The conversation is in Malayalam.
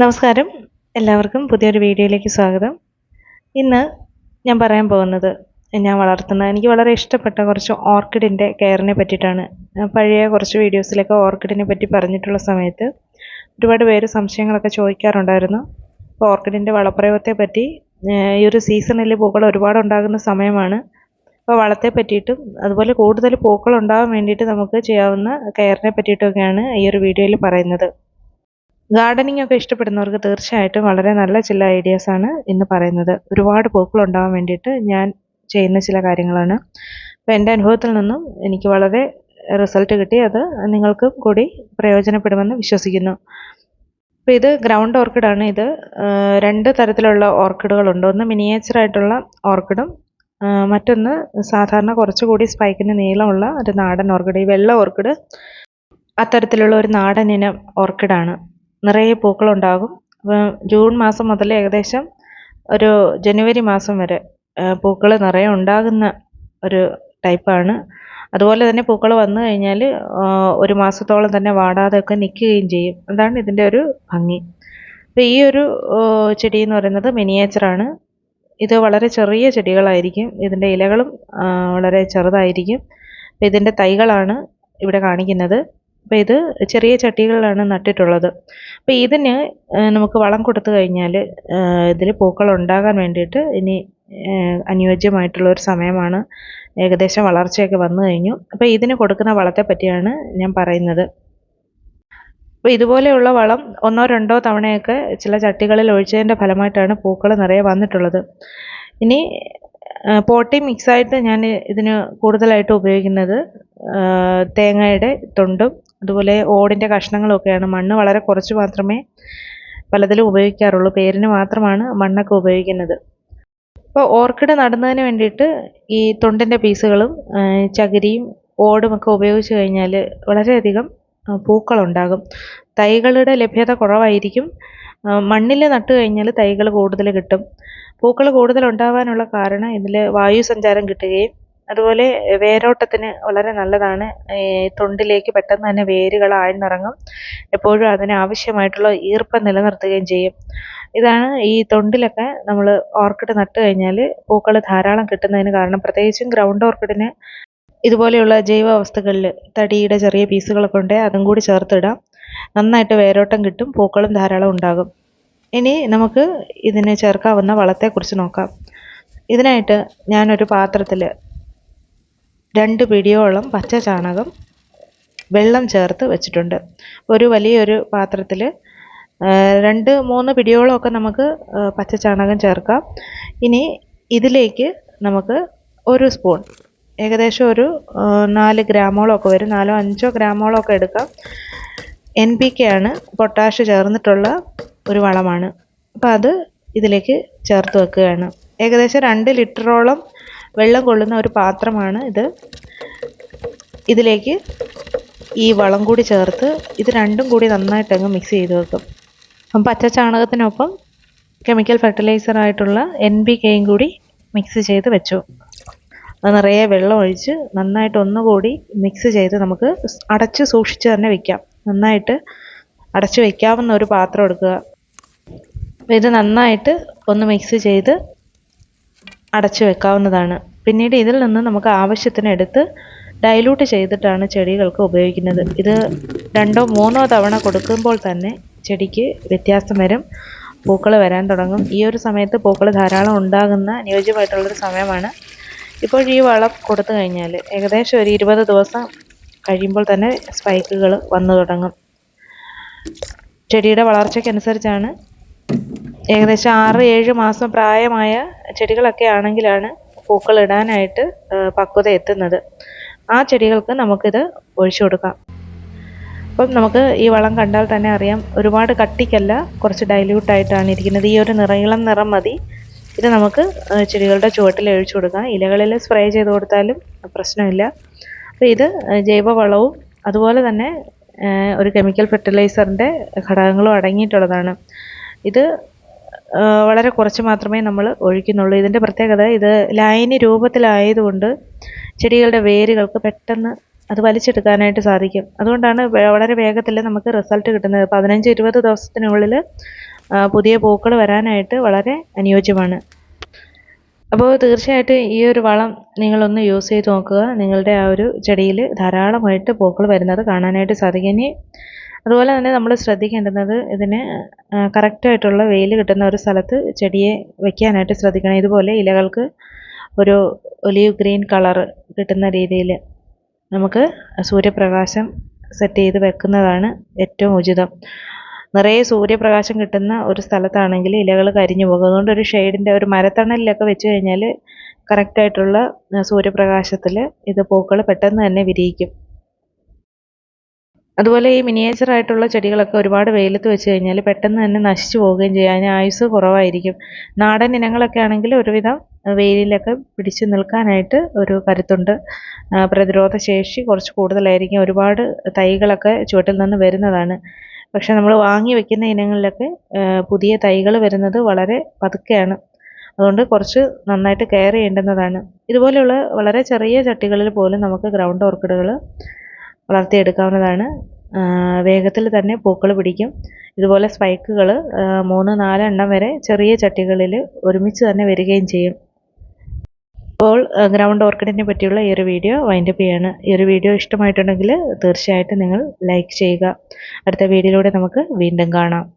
നമസ്കാരം. എല്ലാവർക്കും പുതിയൊരു വീഡിയോയിലേക്ക് സ്വാഗതം. ഇന്ന് ഞാൻ പറയാൻ പോകുന്നത് ഞാൻ വളർത്തുന്ന എനിക്ക് വളരെ ഇഷ്ടപ്പെട്ട കുറച്ച് ഓർക്കിഡിന്റെ കെയറിനെ പറ്റിയിട്ടാണ്. പഴയ കുറച്ച് വീഡിയോസിലൊക്കെ ഓർക്കിഡിനെ പറ്റി പറഞ്ഞിട്ടുള്ള സമയത്ത് ഒരുപാട് പേര് സംശയങ്ങളൊക്കെ ചോദിക്കാറുണ്ടായിരുന്നു. അപ്പോൾ ഓർക്കിഡിന്റെ വളപ്രയോഗത്തെ പറ്റി ഈ ഒരു സീസണിൽ പൂക്കൾ ഒരുപാട് ഉണ്ടാകുന്ന സമയമാണ്. അപ്പോൾ വളത്തെ പറ്റിയിട്ടും അതുപോലെ കൂടുതൽ പൂക്കൾ ഉണ്ടാകാൻ വേണ്ടിയിട്ട് നമുക്ക് ചെയ്യാവുന്ന കെയറിനെ പറ്റിയിട്ടൊക്കെയാണ് ഈ ഒരു വീഡിയോയിൽ പറയുന്നത്. ഗാർഡനിങ് ഒക്കെ ഇഷ്ടപ്പെടുന്നവർക്ക് തീർച്ചയായിട്ടും വളരെ നല്ല ചില ഐഡിയാസ് ആണ് ഇന്ന് പറയുന്നത്. ഒരുപാട് പൂക്കൾ ഉണ്ടാവാൻ വേണ്ടിയിട്ട് ഞാൻ ചെയ്യുന്ന ചില കാര്യങ്ങളാണ്. അപ്പോൾ എന്റെ അനുഭവത്തിൽ നിന്നും എനിക്ക് വളരെ റിസൾട്ട് കിട്ടി. അത് നിങ്ങൾക്കും കൂടി പ്രയോജനപ്പെടുമെന്ന് വിശ്വസിക്കുന്നു. അപ്പോൾ ഇത് ഗ്രൗണ്ട് ഓർക്കിഡാണ് ഇത് രണ്ട് തരത്തിലുള്ള ഓർക്കിഡുകളുണ്ട് ഒന്ന് മിനിയേച്ചർ ആയിട്ടുള്ള ഓർക്കിഡും മറ്റൊന്ന് സാധാരണ കുറച്ചുകൂടി സ്പൈക്കിന് നീളമുള്ള ഒരു നാടൻ ഓർക്കിഡ് ഈ വെള്ള ഓർക്കിഡ് അത്തരത്തിലുള്ള ഒരു നാടൻ ഇനം ഓർക്കിഡാണ് നിറയെ പൂക്കളുണ്ടാകും. ജൂൺ മാസം മുതൽ ഏകദേശം ഒരു ജനുവരി മാസം വരെ പൂക്കൾ നിറയെ ഉണ്ടാകുന്ന ഒരു ടൈപ്പാണ്. അതുപോലെ തന്നെ പൂക്കൾ വന്നു കഴിഞ്ഞാൽ ഒരു മാസത്തോളം തന്നെ വാടാതെയൊക്കെ നിൽക്കുകയും ചെയ്യും. അതാണ് ഇതിന്റെ ഒരു ഭംഗി. അപ്പോൾ ഈ ഒരു ചെടി എന്ന് പറയുന്നത് മിനിയേച്ചറാണ് ഇത് വളരെ ചെറിയ ചെടികളായിരിക്കും. ഇതിന്റെ ഇലകളും വളരെ ചെറുതായിരിക്കും. ഇതിന്റെ തൈകളാണ് ഇവിടെ കാണിക്കുന്നത്. അപ്പോൾ ഇത് ചെറിയ ചട്ടികളിലാണ് നട്ടിട്ടുള്ളത്. അപ്പോൾ ഇതിന് നമുക്ക് വളം കൊടുത്തു കഴിഞ്ഞാൽ ഇതിൽ പൂക്കൾ ഉണ്ടാകാൻ വേണ്ടിയിട്ട് ഇനി അനുയോജ്യമായിട്ടുള്ളൊരു സമയമാണ്. ഏകദേശം വളർച്ചയൊക്കെ വന്നു കഴിഞ്ഞു. അപ്പോൾ ഇതിന് കൊടുക്കുന്ന വളത്തെ പറ്റിയാണ് ഞാൻ പറയുന്നത്. അപ്പോൾ ഇതുപോലെയുള്ള വളം ഒന്നോ രണ്ടോ തവണയൊക്കെ ചില ചട്ടികളിൽ ഒഴിച്ചതിന്റെ ഫലമായിട്ടാണ് പൂക്കൾ നിറയെ വന്നിട്ടുള്ളത്. ഇനി പോട്ടി മിക്സായിട്ട് ഞാൻ ഇതിന് കൂടുതലായിട്ട് ഉപയോഗിക്കുന്നത് തേങ്ങയുടെ തൊണ്ടും അതുപോലെ ഓടിന്റെ കഷ്ണങ്ങളൊക്കെയാണ്. മണ്ണ് വളരെ കുറച്ച് മാത്രമേ പലതിലും ഉപയോഗിക്കാറുള്ളൂ. പേരിന് മാത്രമാണ് മണ്ണൊക്കെ ഉപയോഗിക്കുന്നത്. അപ്പോൾ ഓർക്കിഡ് നടുന്നതിന് വേണ്ടിയിട്ട് ഈ തൊണ്ടിന്റെ പീസുകളും ചകിരിയും ഓടുമൊക്കെ ഉപയോഗിച്ച് കഴിഞ്ഞാൽ വളരെയധികം പൂക്കളുണ്ടാകും. തൈകളുടെ ലഭ്യത കുറവായിരിക്കും. മണ്ണിൽ നട്ടു കഴിഞ്ഞാൽ തൈകൾ കൂടുതൽ കിട്ടും. പൂക്കൾ കൂടുതൽ ഉണ്ടാവാനുള്ള കാരണം ഇതിൽ വായു സഞ്ചാരം കിട്ടുകയും അതുപോലെ വേരോട്ടത്തിന് വളരെ നല്ലതാണ്. തൊണ്ടിലേക്ക് പെട്ടെന്ന് തന്നെ വേരുകൾ ആഴ്ന്നിറങ്ങും. എപ്പോഴും അതിന് ആവശ്യമായിട്ടുള്ള ഈർപ്പം നിലനിർത്തുകയും ചെയ്യും. ഇതാണ് ഈ തൊണ്ടിലൊക്കെ നമ്മൾ ഓർക്കിഡ് നട്ട് കഴിഞ്ഞാൽ പൂക്കൾ ധാരാളം കിട്ടുന്നതിന് കാരണം. പ്രത്യേകിച്ചും ഗ്രൗണ്ട് ഓർക്കിഡിന് ഇതുപോലെയുള്ള ജൈവ വസ്തുക്കളിൽ തടിയുടെ ചെറിയ പീസുകളൊക്കെ ഉണ്ടെങ്കിൽ അതും കൂടി ചേർത്തിടാം. നന്നായിട്ട് വേരോട്ടം കിട്ടും. പൂക്കളും ധാരാളം ഉണ്ടാകും. ഇനി നമുക്ക് ഇതിന് ചേർക്കാവുന്ന വളത്തെക്കുറിച്ച് നോക്കാം. ഇതിനായിട്ട് ഞാനൊരു പാത്രത്തിൽ രണ്ട് പിടിയോളം പച്ച ചാണകം വെള്ളം ചേർത്ത് വെച്ചിട്ടുണ്ട്. ഒരു വലിയൊരു പാത്രത്തിൽ രണ്ട് മൂന്ന് പിടിയോളമൊക്കെ നമുക്ക് പച്ച ചാണകം ചേർക്കാം. ഇനി ഇതിലേക്ക് നമുക്ക് ഒരു സ്പൂൺ ഏകദേശം ഒരു നാല് ഗ്രാമോളമൊക്കെ വരും. നാലോ അഞ്ചോ ഗ്രാമോളമൊക്കെ എടുക്കാം. എൻ പി കെ ആണ് പൊട്ടാഷ് ചേർന്നിട്ടുള്ള ഒരു വളമാണ്. അപ്പോൾ അത് ഇതിലേക്ക് ചേർത്ത് വെക്കുകയാണ്. ഏകദേശം രണ്ട് ലിറ്ററോളം വെള്ളം കൊള്ളുന്ന ഒരു പാത്രമാണ് ഇത്. ഇതിലേക്ക് ഈ വളം കൂടി ചേർത്ത് ഇത് രണ്ടും കൂടി നന്നായിട്ട് അങ്ങ് മിക്സ് ചെയ്ത് വെക്കും. അപ്പം പച്ച ചാണകത്തിനൊപ്പം കെമിക്കൽ ഫെർട്ടിലൈസറായിട്ടുള്ള എൻ ബി കെയും കൂടി മിക്സ് ചെയ്ത് വെച്ചു. അത് നിറയെ വെള്ളം ഒഴിച്ച് നന്നായിട്ട് ഒന്നുകൂടി മിക്സ് ചെയ്ത് നമുക്ക് അടച്ച് സൂക്ഷിച്ച് തന്നെ വെക്കാം. നന്നായിട്ട് അടച്ച് വെക്കാവുന്ന ഒരു പാത്രം എടുക്കുക. ഇത് നന്നായിട്ട് ഒന്ന് മിക്സ് ചെയ്ത് അടച്ചു വെക്കാവുന്നതാണ്. പിന്നീട് ഇതിൽ നിന്ന് നമുക്ക് ആവശ്യത്തിന് എടുത്ത് ഡൈലൂട്ട് ചെയ്തിട്ടാണ് ചെടികൾക്ക് ഉപയോഗിക്കുന്നത്. ഇത് രണ്ടോ മൂന്നോ തവണ കൊടുക്കുമ്പോൾ തന്നെ ചെടിക്ക് വ്യത്യാസം വരും. പൂക്കൾ വരാൻ തുടങ്ങും. ഈ ഒരു സമയത്ത് പൂക്കൾ ധാരാളം ഉണ്ടാകുന്ന അനുയോജ്യമായിട്ടുള്ളൊരു സമയമാണ്. ഇപ്പോൾ ഈ വളം കൊടുത്തു കഴിഞ്ഞാൽ ഏകദേശം ഒരു ഇരുപത് ദിവസം കഴിയുമ്പോൾ തന്നെ സ്പൈക്കുകൾ വന്നു തുടങ്ങും. ചെടിയുടെ വളർച്ചയ്ക്കനുസരിച്ചാണ് ഏകദേശം ആറ് ഏഴ് മാസം പ്രായമായ ചെടികളൊക്കെ ആണെങ്കിലാണ് പൂക്കൾ ഇടാനായിട്ട് ആ, പക്വത എത്തുന്നത്. ആ ചെടികൾക്ക് നമുക്കിത് ഒഴിച്ചു കൊടുക്കാം. അപ്പം നമുക്ക് ഈ വളം കണ്ടാൽ തന്നെ അറിയാം ഒരുപാട് കട്ടിക്കല്ല കുറച്ച് ഡൈല്യൂട്ട് ആയിട്ടാണ് ഇരിക്കുന്നത്. ഈ ഒരു നിറയിളം നിറം മതി. ഇത് നമുക്ക് ചെടികളുടെ ചുവട്ടിൽ ഒഴിച്ചു കൊടുക്കാം. ഇലകളിൽ സ്പ്രേ ചെയ്ത് കൊടുത്താലും പ്രശ്നമില്ല. അപ്പോൾ ഇത് ജൈവവളവും അതുപോലെ തന്നെ ഒരു കെമിക്കൽ ഫെർട്ടിലൈസറിന്റെ ഘടകങ്ങളും അടങ്ങിയിട്ടുള്ളതാണ്. ഇത് വളരെ കുറച്ച് മാത്രമേ നമ്മൾ ഒഴിക്കുന്നുള്ളൂ. ഇതിന്റെ പ്രത്യേകത ഇത് ലൈന് രൂപത്തിലായതുകൊണ്ട് ചെടികളുടെ വേരുകൾക്ക് പെട്ടെന്ന് അത് വലിച്ചെടുക്കാനായിട്ട് സാധിക്കും. അതുകൊണ്ടാണ് വളരെ വേഗത്തിൽ നമുക്ക് റിസൾട്ട് കിട്ടുന്നത്. പതിനഞ്ച് ഇരുപത് ദിവസത്തിനുള്ളിൽ പുതിയ പൂക്കൾ വരാനായിട്ട് വളരെ അനുയോജ്യമാണ്. അപ്പോൾ തീർച്ചയായിട്ടും ഈ ഒരു വളം നിങ്ങളൊന്ന് യൂസ് ചെയ്ത് നോക്കുക. നിങ്ങളുടെ ആ ഒരു ചെടിയിൽ ധാരാളമായിട്ട് പൂക്കൾ വരുന്നത് കാണാനായിട്ട് സാധിക്കും. ഇനി അതുപോലെ തന്നെ നമ്മൾ ശ്രദ്ധിക്കേണ്ടുന്നത് ഇതിന് കറക്റ്റായിട്ടുള്ള വെയിൽ കിട്ടുന്ന ഒരു സ്ഥലത്ത് ചെടിയെ വെക്കാനായിട്ട് ശ്രദ്ധിക്കണം. ഇതുപോലെ ഇലകൾക്ക് ഒരു ഒലിവ് ഗ്രീൻ കളർ കിട്ടുന്ന രീതിയിൽ നമുക്ക് സൂര്യപ്രകാശം സെറ്റ് ചെയ്ത് വെക്കുന്നതാണ് ഏറ്റവും ഉചിതം. നിറയെ സൂര്യപ്രകാശം കിട്ടുന്ന ഒരു സ്ഥലത്താണെങ്കിൽ ഇലകൾ കരിഞ്ഞു പോകും. അതുകൊണ്ട് ഒരു ഷെയ്ഡിന്റെ ഒരു മരത്തണലിലൊക്കെ വെച്ച് കഴിഞ്ഞാൽ കറക്റ്റായിട്ടുള്ള സൂര്യപ്രകാശത്തിൽ ഇത് പൂക്കൾ പെട്ടെന്ന് തന്നെ വിരിയിക്കും. അതുപോലെ ഈ മിനിയേച്ചർ ആയിട്ടുള്ള ചെടികളൊക്കെ ഒരുപാട് വെയിലത്ത് വെച്ച് കഴിഞ്ഞാൽ പെട്ടെന്ന് തന്നെ നശിച്ചു പോവുകയും ചെയ്യും. അതിന് ആയുസ് കുറവായിരിക്കും. നാടൻ ഇനങ്ങളൊക്കെ ആണെങ്കിൽ ഒരുവിധം വെയിലിലൊക്കെ പിടിച്ചു നിൽക്കാനായിട്ട് ഒരു കരുത്തുണ്ട്. പ്രതിരോധ ശേഷി കുറച്ച് കൂടുതലായിരിക്കും. ഒരുപാട് തൈകളൊക്കെ ചുവട്ടിൽ നിന്ന് വരുന്നതാണ്. പക്ഷെ നമ്മൾ വാങ്ങി വെക്കുന്ന ഇനങ്ങളിലൊക്കെ പുതിയ തൈകൾ വരുന്നത് വളരെ പതുക്കെയാണ്. അതുകൊണ്ട് കുറച്ച് നന്നായിട്ട് കെയർ ചെയ്യേണ്ടുന്നതാണ്. ഇതുപോലെയുള്ള വളരെ ചെറിയ ചട്ടികളിൽ പോലും നമുക്ക് ഗ്രൗണ്ട് ഓർക്കിഡുകൾ വളർത്തിയെടുക്കാവുന്നതാണ്. വേഗത്തിൽ തന്നെ പൂക്കൾ പിടിക്കും. ഇതുപോലെ സ്പൈക്കുകൾ മൂന്ന് നാല് എണ്ണം വരെ ചെറിയ ചട്ടികളിൽ ഒരുമിച്ച് തന്നെ വരികയും ചെയ്യും. അപ്പോൾ ഗ്രൗണ്ട് ഓർക്കിഡിനെ പറ്റിയുള്ള ഈ ഒരു വീഡിയോ വൈൻഡപ്പ് ചെയ്യാണ്. ഈ ഒരു വീഡിയോ ഇഷ്ടമായിട്ടുണ്ടെങ്കിൽ തീർച്ചയായിട്ടും നിങ്ങൾ ലൈക്ക് ചെയ്യുക. അടുത്ത വീഡിയോയിലൂടെ നമുക്ക് വീണ്ടും കാണാം.